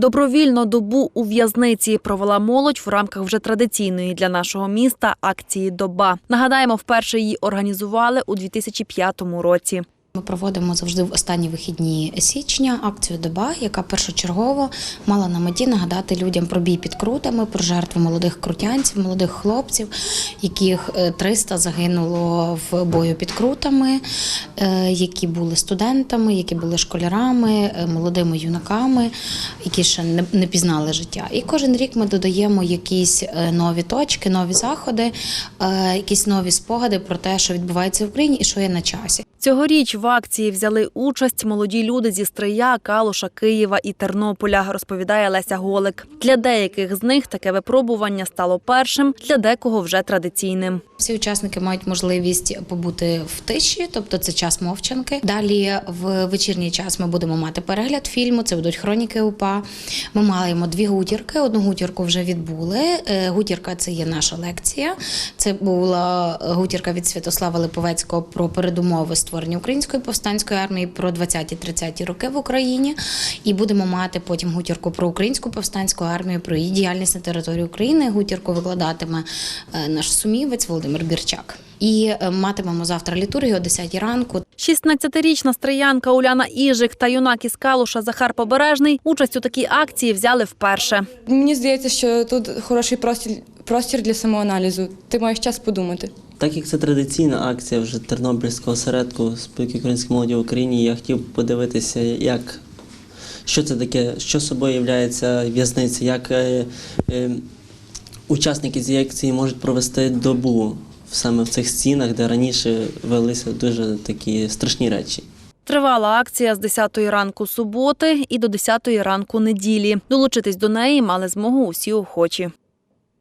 Добровільно добу у в'язниці провела молодь в рамках вже традиційної для нашого міста акції Доба. Нагадаємо, вперше її організували у 2005 році. Ми проводимо завжди в останні вихідні січня акцію Доба, яка першочергово мала на меті нагадати людям про бій під крутами, про жертви молодих крутянців, молодих хлопців, яких е, 300 загинуло в бою під крутами, е, які були студентами, які були школярами, е, молодими юнаками, які ще не, пізнали життя. І кожен рік ми додаємо якісь е, нові точки, нові заходи, е, якісь нові спогади про те, що відбувається в Україні і що є на часі. Цьогоріч в акції взяли участь молоді люди зі Стрия, Калуша, Києва і Тернополя, розповідає Леся Голик. Для деяких з них таке випробування стало першим, для декого вже традиційним. Всі учасники мають можливість побути в тиші, тобто це час мовчанки. Далі в вечірній час ми будемо мати перегляд фільму. Це будуть хроніки УПА. Ми маємо дві гутірки. Одну гутірку вже відбули. Е, Гутірка це є наша лекція. Це була гутірка від Святослава Липовецького про передумови створення української повстанської армії про 20-30 роки в Україні. І будемо мати потім гутірку про українську повстанську армію, про її діяльність на території України. Гутірку викладатиме е, наш сумівець Володимир Бірчак. І е, матимемо завтра літургію о 10 ранку. 16-річна стриянка Уляна Іжик та юнак із Калуша Захар Побережний участь у такій акції взяли вперше. Мені здається, що тут хороший простір, простір для самоаналізу. Ти маєш час подумати. Так як це традиційна акція вже Тернопільського осередку спілки української молоді в Україні, я хотів подивитися, як що це таке, що собою є в'язниця, як е, е, учасники цієї акції можуть провести добу саме в цих стінах, де раніше велися дуже такі страшні речі. Тривала акція з 10 ранку суботи і до 10 ранку неділі. Долучитись до неї мали змогу усі охочі.